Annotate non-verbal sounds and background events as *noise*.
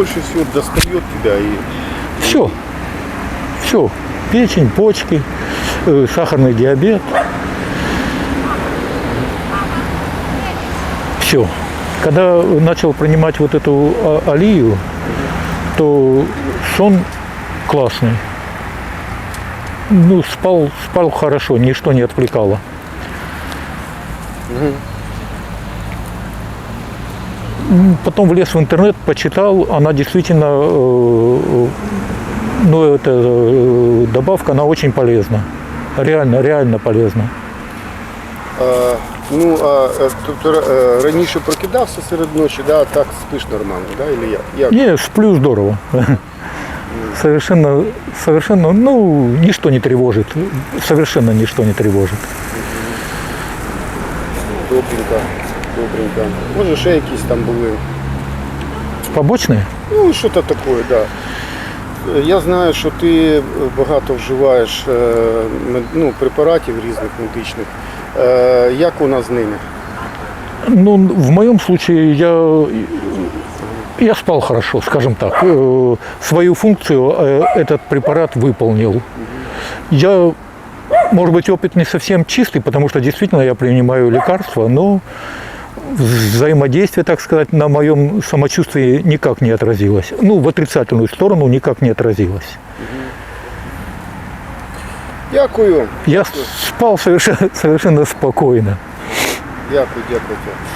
больше всего достает тебя и Все. Все. Печень, почки, э, сахарный диабет. Все. Когда начал принимать вот эту а- алию, то сон классный. Ну, спал, спал хорошо, ничто не отвлекало. М, Потом влез в интернет, почитал, она действительно, э, ну, эта э, добавка, она очень полезна. Реально, реально полезна. А, ну, а тобто е, раніше прокидався серед ночі, да, а так спиш нормально, да, или як? як? Не, сплю здорово. *laughs* Совершенно, совершенно, ну, ничто не тревожит. Совершенно ничто не тревожит. Добренько, добренько. Може ще якісь там були. Побочные? Ну, що то таке, да. Е, Я знаю, що ти е, багато вживаєш е, мед- ну, препаратів різних медичних. Е, Як у нас з ними? Ну, в моем случае я, я спал хорошо, скажем так. Э, Свою функцию э, этот препарат выполнил. Я, может быть, опыт не совсем чистый, потому что действительно я принимаю лекарства, но взаимодействие, так сказать, на моем самочувствии никак не отразилось. Ну, в отрицательную сторону никак не отразилось. Дякую. Я спал совершенно, *laughs* совершенно спокойно. Дякую, дякую.